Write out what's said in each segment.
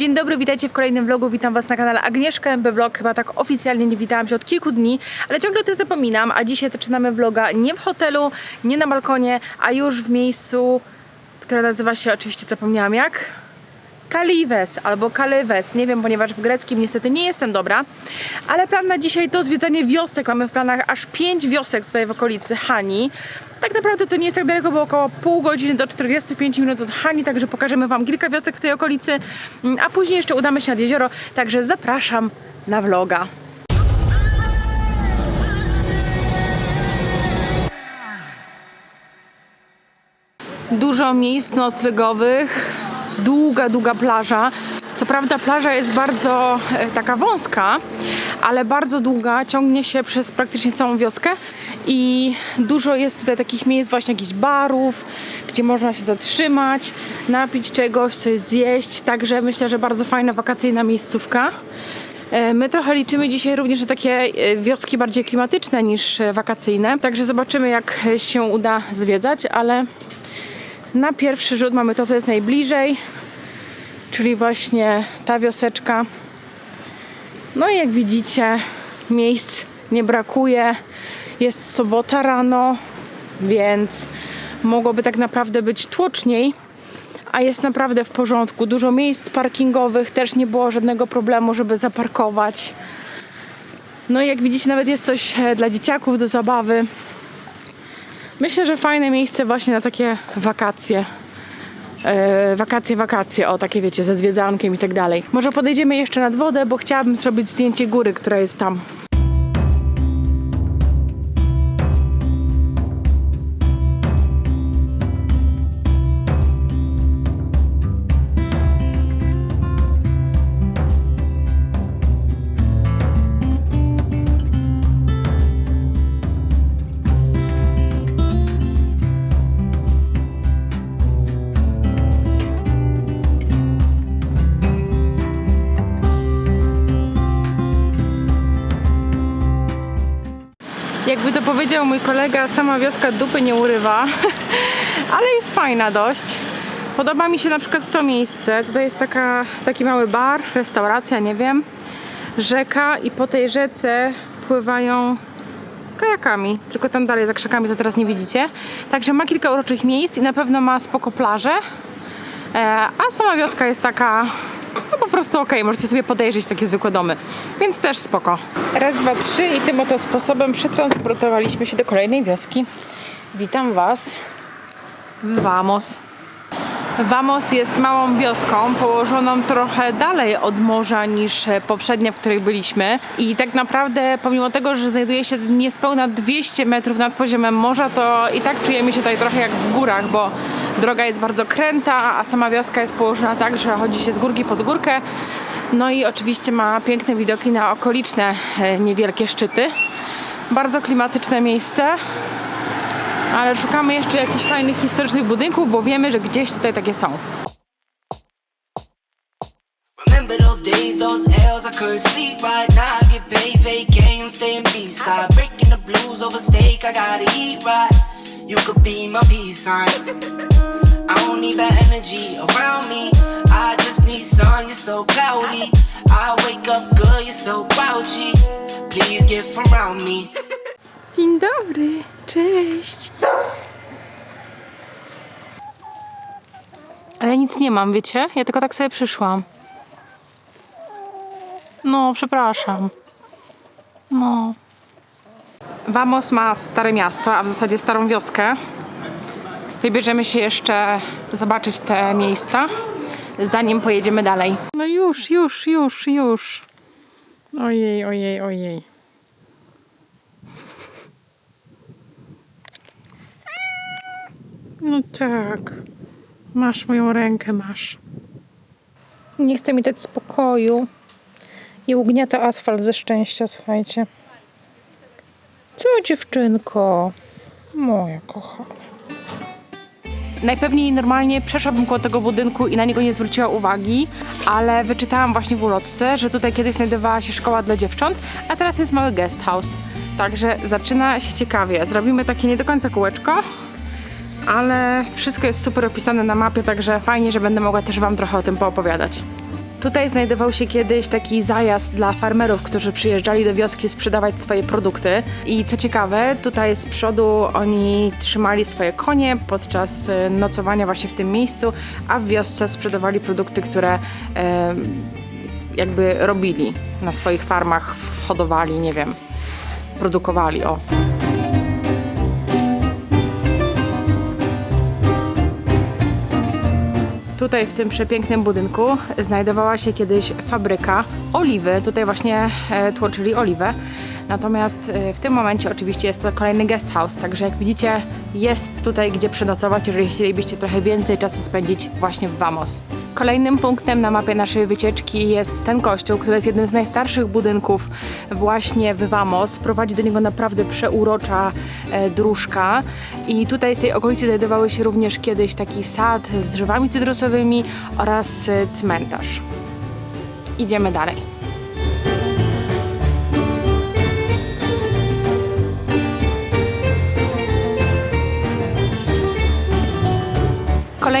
Dzień dobry, witajcie w kolejnym vlogu. Witam Was na kanale Agnieszka MB Vlog. Chyba tak oficjalnie nie witałam się od kilku dni, ale ciągle o tym zapominam. A dzisiaj zaczynamy vloga nie w hotelu, nie na balkonie, a już w miejscu, które nazywa się, oczywiście zapomniałam jak? Kaliwes albo Kalywes, nie wiem, ponieważ w greckim niestety nie jestem dobra, ale plan na dzisiaj to zwiedzanie wiosek. Mamy w planach aż pięć wiosek tutaj w okolicy Hani. Tak naprawdę to nie jest tak daleko, bo około pół godziny do 45 minut od Hani, także pokażemy Wam kilka wiosek w tej okolicy, Mm, a później jeszcze udamy się nad jezioro, także zapraszam na vloga. Dużo miejsc noclegowych, długa, długa plaża. Co prawda plaża jest bardzo e, taka wąska, ale bardzo długa, ciągnie się przez praktycznie całą wioskę i dużo jest tutaj takich miejsc, właśnie jakichś barów, gdzie można się zatrzymać, napić czegoś, coś zjeść, także myślę, że bardzo fajna wakacyjna miejscówka. E, My trochę liczymy dzisiaj również na takie e, wioski bardziej klimatyczne niż e, wakacyjne, także zobaczymy jak się uda zwiedzać, ale na pierwszy rzut mamy to, co jest najbliżej, czyli właśnie ta wioseczka. No i jak widzicie, miejsc nie brakuje. Jest sobota rano, więc mogłoby tak naprawdę być tłoczniej, a jest naprawdę w porządku. Dużo miejsc parkingowych, też nie było żadnego problemu, żeby zaparkować. No i jak widzicie, nawet jest coś e, dla dzieciaków do zabawy. Myślę, że fajne miejsce właśnie na takie wakacje. E, wakacje, wakacje, o takie wiecie, ze zwiedzankiem i tak dalej. Może podejdziemy jeszcze nad wodę, bo chciałabym zrobić zdjęcie góry, która jest tam. Jakby to powiedział mój kolega, sama wioska dupy nie urywa, ale jest fajna dość. Podoba mi się na przykład to miejsce. Tutaj jest taka, taki mały bar, restauracja, nie wiem, rzeka i po tej rzece pływają kajakami, tylko tam dalej za krzakami to teraz nie widzicie. Także ma kilka uroczych miejsc i na pewno ma spoko plaże. A sama wioska jest taka prostu okej, możecie sobie podejrzeć takie zwykłe domy, więc też spoko. Raz, dwa, trzy i tym oto sposobem przetransportowaliśmy się do kolejnej wioski. Witam Was Vamos. Vamos jest małą wioską, położoną trochę dalej od morza niż e, poprzednia, w której byliśmy. I tak naprawdę, pomimo tego, że znajduje się niespełna 200 metrów nad poziomem morza, to i tak czujemy się tutaj trochę jak w górach, bo droga jest bardzo kręta, a sama wioska jest położona tak, że chodzi się z górki pod górkę. No i oczywiście ma piękne widoki na okoliczne e, niewielkie szczyty. Bardzo klimatyczne miejsce ale szukamy jeszcze jakichś fajnych historycznych budynków, bo wiemy, że gdzieś tutaj takie są. You could be my peace sign. I don't need that energy around me. I just need sun, you're so cloudy. I wake up good, you're so grouchy. Please get from around me. Dzień dobry, cześć. Ale ja nic nie mam, wiecie? Ja tylko tak sobie przyszłam. No, przepraszam. No. Vamos ma stare miasto, a w zasadzie starą wioskę. Wybierzemy się jeszcze zobaczyć te miejsca, zanim pojedziemy dalej. No już, już, już, już. Ojej, ojej, ojej. No tak. Masz moją rękę, masz. Nie chce mi dać spokoju. I ugniata asfalt ze szczęścia, słuchajcie. Co dziewczynko? Moja kochana. Najpewniej normalnie przeszłabym koło tego budynku i na niego nie zwróciła uwagi, ale wyczytałam właśnie w ulotce, że tutaj kiedyś znajdowała się szkoła dla dziewcząt, a teraz jest mały guest house. Także zaczyna się ciekawie. Zrobimy takie nie do końca kółeczko, ale wszystko jest super opisane na mapie, także fajnie, że będę mogła też Wam trochę o tym poopowiadać. Tutaj znajdował się kiedyś taki zajazd dla farmerów, którzy przyjeżdżali do wioski sprzedawać swoje produkty. I co ciekawe, tutaj z przodu oni trzymali swoje konie podczas e, nocowania właśnie w tym miejscu, a w wiosce sprzedawali produkty, które e, jakby robili na swoich farmach, hodowali, nie wiem, produkowali. O. Tutaj w tym przepięknym budynku znajdowała się kiedyś fabryka oliwy. Tutaj właśnie e, tłoczyli oliwę. Natomiast e, w tym momencie oczywiście jest to kolejny guest house, także jak widzicie jest tutaj gdzie przenocować, jeżeli chcielibyście trochę więcej czasu spędzić właśnie w Vamos. Kolejnym punktem na mapie naszej wycieczki jest ten kościół, który jest jednym z najstarszych budynków właśnie w Vamos. Prowadzi do niego naprawdę przeurocza e, dróżka i tutaj w tej okolicy znajdowały się również kiedyś taki sad z drzewami cytrusowymi oraz e, cmentarz. Idziemy dalej.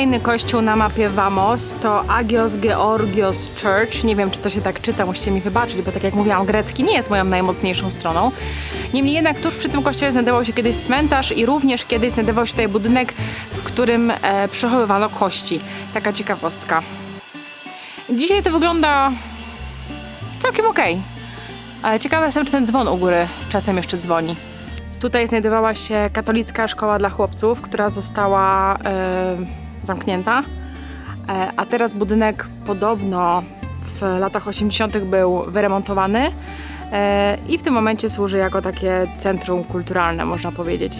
Kolejny kościół na mapie Vamos to Agios Georgios Church. Nie wiem, czy to się tak czyta, musicie mi wybaczyć, bo tak jak mówiłam, grecki nie jest moją najmocniejszą stroną. Niemniej jednak tuż przy tym kościele znajdował się kiedyś cmentarz i również kiedyś znajdował się tutaj budynek, w którym e, przechowywano kości. Taka ciekawostka. Dzisiaj to wygląda całkiem okej. Ale ciekawa jestem, czy ten dzwon u góry czasem jeszcze dzwoni. Tutaj znajdowała się katolicka szkoła dla chłopców, która została e, zamknięta, e, a teraz budynek podobno w latach 80. był wyremontowany e, i w tym momencie służy jako takie centrum kulturalne, można powiedzieć.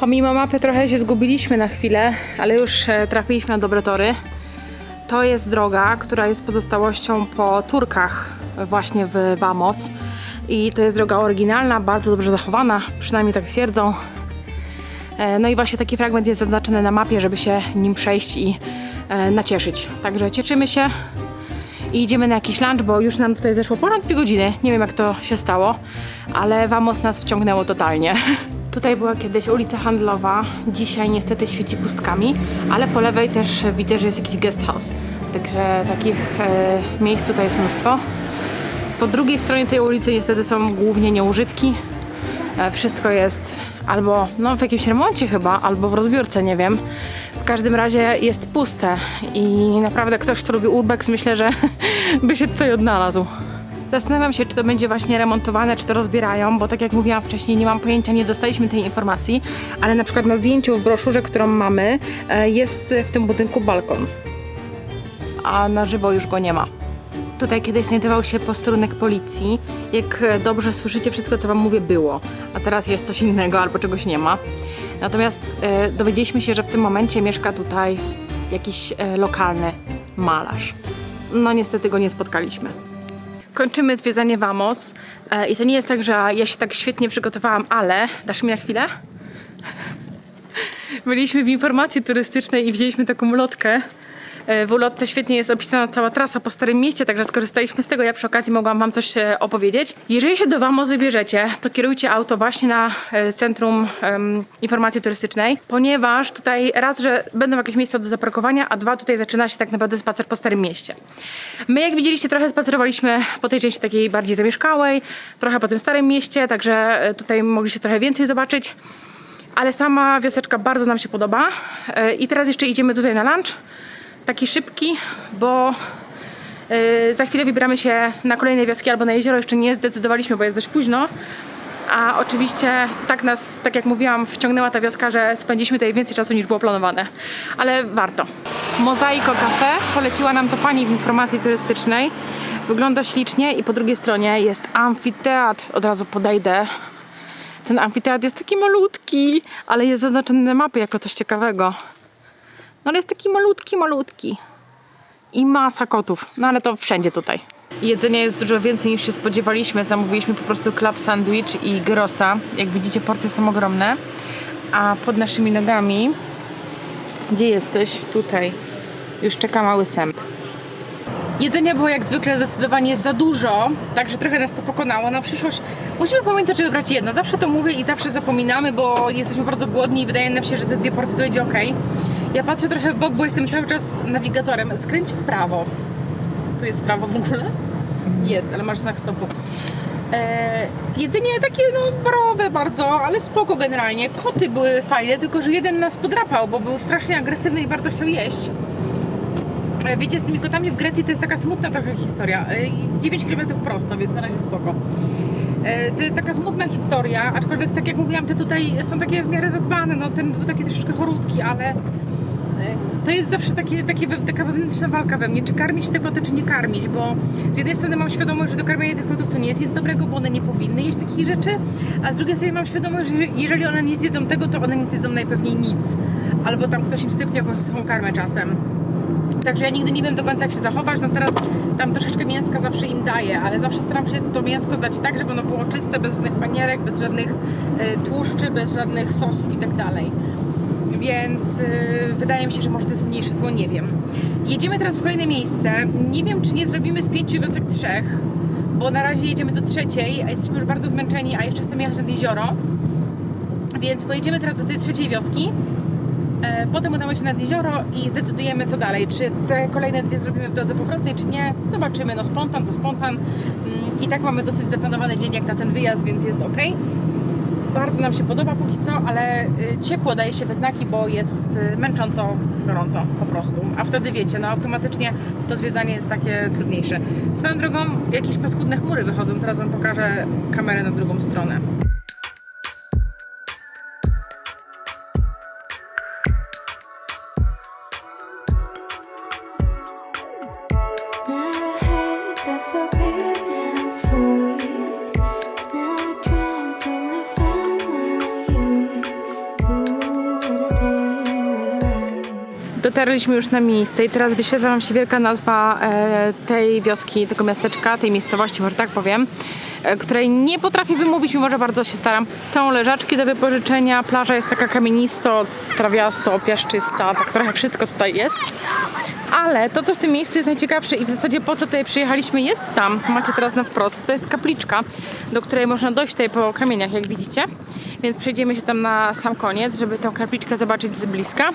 Pomimo mapy trochę się zgubiliśmy na chwilę, ale już e, trafiliśmy na dobre tory. To jest droga, która jest pozostałością po Turkach właśnie w Vamos. I to jest droga oryginalna, bardzo dobrze zachowana, przynajmniej tak twierdzą. E, No i właśnie taki fragment jest zaznaczony na mapie, żeby się nim przejść i e, nacieszyć. Także cieszymy się i idziemy na jakiś lunch, bo już nam tutaj zeszło ponad dwie godziny. Nie wiem jak to się stało, ale Vamos nas wciągnęło totalnie. Tutaj była kiedyś ulica handlowa, dzisiaj niestety świeci pustkami, ale po lewej też widzę, że jest jakiś guest house. Także takich e, miejsc tutaj jest mnóstwo. Po drugiej stronie tej ulicy niestety są głównie nieużytki. E, Wszystko jest albo no, w jakimś remoncie chyba, albo w rozbiórce, nie wiem. W każdym razie jest puste i naprawdę ktoś, kto lubi urbex, myślę, że by się tutaj odnalazł. Zastanawiam się, czy to będzie właśnie remontowane, czy to rozbierają, bo tak jak mówiłam wcześniej, nie mam pojęcia, nie dostaliśmy tej informacji, ale na przykład na zdjęciu w broszurze, którą mamy, e, jest w tym budynku balkon. A na żywo już go nie ma. Tutaj kiedyś znajdował się posterunek policji. Jak e, dobrze słyszycie, wszystko co Wam mówię było, a teraz jest coś innego albo czegoś nie ma. Natomiast e, dowiedzieliśmy się, że w tym momencie mieszka tutaj jakiś e, lokalny malarz. No niestety go nie spotkaliśmy. Kończymy zwiedzanie Vamos e, i to nie jest tak, że ja się tak świetnie przygotowałam, ale dasz mi na chwilę? Byliśmy w informacji turystycznej i wzięliśmy taką lotkę. E, W ulotce świetnie jest opisana cała trasa po Starym Mieście, także skorzystaliśmy z tego. Ja przy okazji mogłam Wam coś e, opowiedzieć. Jeżeli się do Vamos wybierzecie, to kierujcie auto właśnie na e, Centrum Informacji Turystycznej, ponieważ tutaj raz, że będą jakieś miejsca do zaparkowania, a dwa, tutaj zaczyna się tak naprawdę spacer po Starym Mieście. My, jak widzieliście, trochę spacerowaliśmy po tej części takiej bardziej zamieszkałej, trochę po tym Starym Mieście, także tutaj mogliście trochę więcej zobaczyć. Ale sama wioseczka bardzo nam się podoba. I teraz jeszcze idziemy tutaj na lunch. Taki szybki, bo e, za chwilę wybieramy się na kolejne wioski albo na jezioro. Jeszcze nie zdecydowaliśmy, bo jest dość późno. A oczywiście tak nas, tak jak mówiłam, wciągnęła ta wioska, że spędziliśmy tutaj więcej czasu niż było planowane. Ale warto. Mozaiko Cafe. Poleciła nam to pani w informacji turystycznej. Wygląda ślicznie i po drugiej stronie jest amfiteatr. Od razu podejdę. Ten amfiteatr jest taki malutki, ale jest zaznaczony na mapie jako coś ciekawego. No ale jest taki malutki, malutki. I masa kotów. No ale to wszędzie tutaj. Jedzenia jest dużo więcej niż się spodziewaliśmy. Zamówiliśmy po prostu club sandwich i grossa. Jak widzicie porcje są ogromne. A pod naszymi nogami... Gdzie jesteś? Tutaj. Już czeka mały sęp. Jedzenia było jak zwykle zdecydowanie za dużo, także trochę nas to pokonało. Na przyszłość musimy pamiętać, żeby brać jedno. Zawsze to mówię i zawsze zapominamy, bo jesteśmy bardzo głodni i wydaje nam się, że te dwie porcje to idzie ok. Ja patrzę trochę w bok, bo jestem cały czas nawigatorem. Skręć w prawo. Tu jest w prawo w ogóle? Jest, ale masz znak stopu. E, jedzenie takie no barowe bardzo, ale spoko generalnie. Koty były fajne, tylko że jeden nas podrapał, bo był strasznie agresywny i bardzo chciał jeść. E, Wiecie, z tymi kotami w Grecji to jest taka smutna trochę historia. E, i 9 km prosto, więc na razie spoko. E, To jest taka smutna historia, aczkolwiek tak jak mówiłam, te tutaj są takie w miarę zadbane, no ten był taki troszeczkę chorutki, ale to jest zawsze takie, takie, taka wewnętrzna walka we mnie, czy karmić te koty, czy nie karmić, bo z jednej strony mam świadomość, że dokarmianie tych kotów to nie jest nic dobrego, bo one nie powinny jeść takich rzeczy, a z drugiej strony mam świadomość, że jeżeli one nie zjedzą tego, to one nie zjedzą najpewniej nic, albo tam ktoś im sypnie jakąś suchą karmę czasem. Także ja nigdy nie wiem do końca jak się zachować. No teraz tam troszeczkę mięska zawsze im daję, ale zawsze staram się to mięsko dać tak, żeby ono było czyste, bez żadnych panierek, bez żadnych y, tłuszczy, bez żadnych sosów i tak dalej. Więc y, wydaje mi się, że może to jest mniejsze zło, nie wiem. Jedziemy teraz w kolejne miejsce. Nie wiem, czy nie zrobimy z pięciu wiosek trzech, bo na razie jedziemy do trzeciej, a jesteśmy już bardzo zmęczeni, a jeszcze chcemy jechać nad jezioro. Więc pojedziemy teraz do tej trzeciej wioski. E, Potem udamy się nad jezioro i zdecydujemy co dalej. Czy te kolejne dwie zrobimy w drodze powrotnej, czy nie. Zobaczymy. No spontan to spontan. Mm, I tak mamy dosyć zaplanowany dzień jak na ten wyjazd, więc jest ok. Bardzo nam się podoba póki co, ale y, ciepło daje się we znaki, bo jest y, męcząco gorąco po prostu. A wtedy wiecie, no automatycznie to zwiedzanie jest takie trudniejsze. Swoją drogą jakieś paskudne chmury wychodzą. Zaraz Wam pokażę kamerę na drugą stronę. Dotarliśmy już na miejsce i teraz wyświetla Wam się wielka nazwa e, tej wioski, tego miasteczka, tej miejscowości, może tak powiem, e, której nie potrafię wymówić, mimo że bardzo się staram. Są leżaczki do wypożyczenia, plaża jest taka kamienisto, trawiasto, piaszczysta, tak trochę wszystko tutaj jest. Ale to, co w tym miejscu jest najciekawsze i w zasadzie po co tutaj przyjechaliśmy, jest tam. Macie teraz na wprost. To jest kapliczka, do której można dojść tutaj po kamieniach, jak widzicie. Więc przejdziemy się tam na sam koniec, żeby tę kapliczkę zobaczyć z bliska.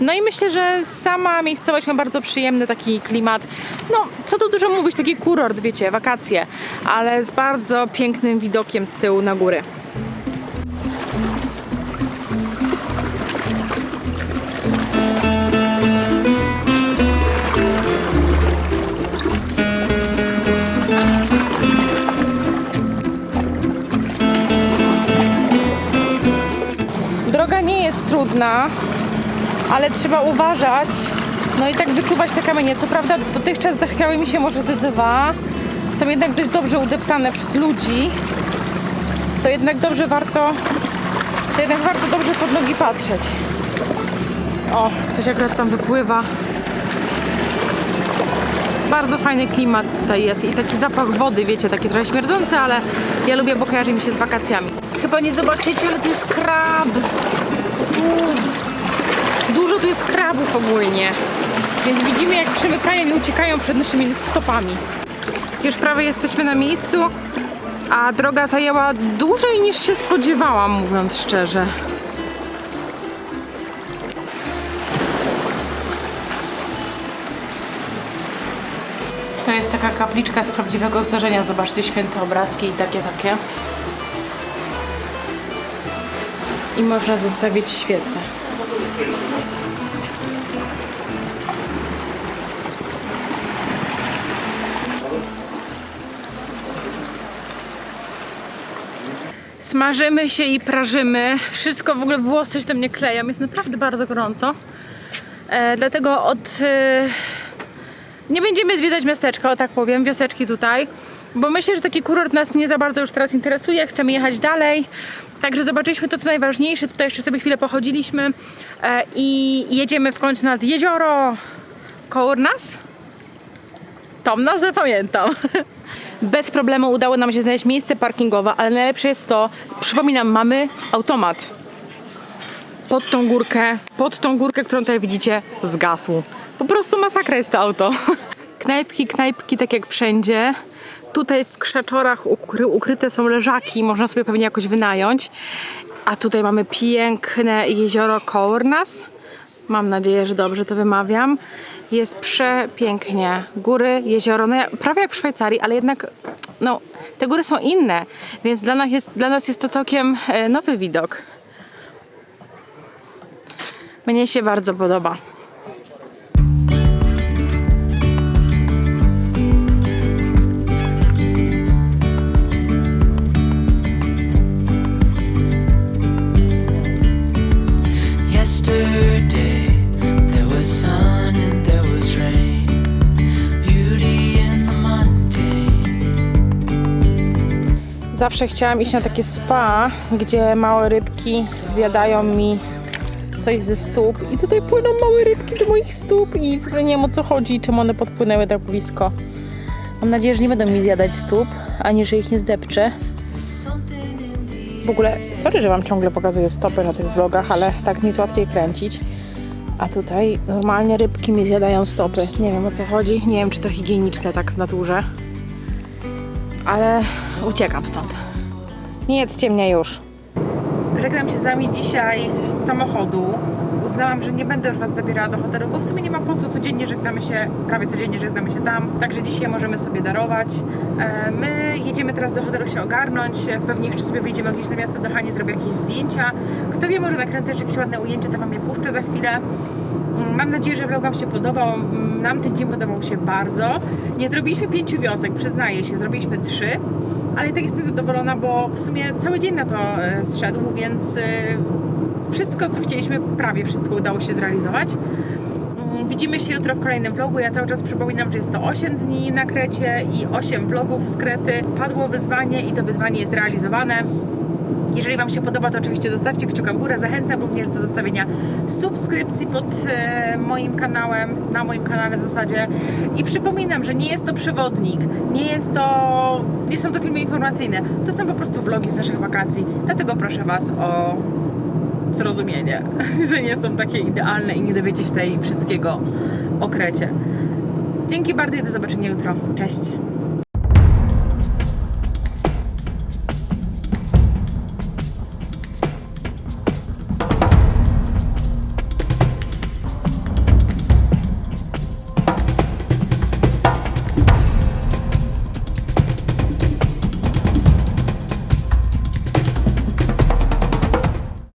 No i myślę, że sama miejscowość ma bardzo przyjemny taki klimat. No, co tu dużo mówić, taki kurort, wiecie, wakacje, ale z bardzo pięknym widokiem z tyłu na góry. Ale trzeba uważać. No i tak wyczuwać te kamienie. Co prawda dotychczas zachwiały mi się może ze dwa. Są jednak dość dobrze udeptane przez ludzi. To jednak dobrze warto, to jednak warto dobrze pod nogi patrzeć. O, coś akurat tam wypływa. Bardzo fajny klimat tutaj jest i taki zapach wody, wiecie, taki trochę śmierdzący, ale ja lubię, bo kojarzy mi się z wakacjami. Chyba nie zobaczycie, ale tu jest krab. Tu jest krabów ogólnie, więc widzimy jak przemykają i uciekają przed naszymi stopami. Już prawie jesteśmy na miejscu, a droga zajęła dłużej niż się spodziewałam, mówiąc szczerze. To jest taka kapliczka z prawdziwego zdarzenia. Zobaczcie święte obrazki i takie, takie. I można zostawić świecę. Smażymy się i prażymy. Wszystko w ogóle włosy się do mnie kleją. Jest naprawdę bardzo gorąco. E, dlatego od. E, nie będziemy zwiedzać miasteczka, o tak powiem, wioseczki tutaj, bo myślę, że taki kurort nas nie za bardzo już teraz interesuje, chcemy jechać dalej. Także zobaczyliśmy to, co najważniejsze. Tutaj jeszcze sobie chwilę pochodziliśmy e, i jedziemy w końcu nad jezioro koło nas. Tą pamiętam. Bez problemu udało nam się znaleźć miejsce parkingowe, ale najlepsze jest to, przypominam, mamy automat pod tą górkę, pod tą górkę, którą tutaj widzicie, zgasł. Po prostu masakra jest to auto. Knajpki, knajpki, tak jak wszędzie. Tutaj w krzaczorach ukry, ukryte są leżaki, można sobie pewnie jakoś wynająć. A tutaj mamy piękne jezioro koło. Mam nadzieję, że dobrze to wymawiam. Jest przepięknie. Góry, jezioro, no ja- prawie jak w Szwajcarii, ale jednak no, te góry są inne, więc dla nas jest, dla nas jest to całkiem e, nowy widok. Mnie się bardzo podoba. Zawsze chciałam iść na takie spa, gdzie małe rybki zjadają mi coś ze stóp. I tutaj płyną małe rybki do moich stóp i w ogóle nie wiem o co chodzi, czemu one podpłynęły tak blisko. Mam nadzieję, że nie będą mi zjadać stóp, ani że ich nie zdepczę. W ogóle, sorry, że wam ciągle pokazuję stopy na tych vlogach, ale tak mi jest łatwiej kręcić. A tutaj normalnie rybki mi zjadają stopy. Nie wiem o co chodzi, nie wiem czy to higieniczne tak w naturze. Ale uciekam stąd. Nie jedzcie mnie już. Żegnam się z wami dzisiaj z samochodu. Uznałam, że nie będę już was zabierała do hotelu, bo w sumie nie ma po co codziennie żegnamy się, prawie codziennie żegnamy się tam, także dzisiaj możemy sobie darować. E, My jedziemy teraz do hotelu się ogarnąć, pewnie jeszcze sobie wyjdziemy gdzieś na miasto do Hani, zrobię jakieś zdjęcia. Kto wie, może nakręcę jeszcze jakieś ładne ujęcie, to wam je puszczę za chwilę. Mam nadzieję, że vlog Wam się podobał. Nam ten dzień podobał się bardzo. Nie zrobiliśmy pięciu wiosek, przyznaję się, zrobiliśmy trzy, ale tak jestem zadowolona, bo w sumie cały dzień na to e, zszedł, więc e, wszystko, co chcieliśmy, prawie wszystko udało się zrealizować. Mm, Widzimy się jutro w kolejnym vlogu. Ja cały czas przypominam, że jest to 8 dni na Krecie i 8 vlogów z Krety. Padło wyzwanie i to wyzwanie jest realizowane. Jeżeli Wam się podoba, to oczywiście zostawcie kciuka w górę. Zachęcam również do zostawienia subskrypcji pod e, moim kanałem, na moim kanale w zasadzie. I przypominam, że nie jest to przewodnik, nie jest to, nie są to filmy informacyjne. To są po prostu vlogi z naszych wakacji. Dlatego proszę Was o zrozumienie, że nie są takie idealne i nie dowiecie się tutaj wszystkiego o Krecie. Dzięki bardzo i do zobaczenia jutro. Cześć!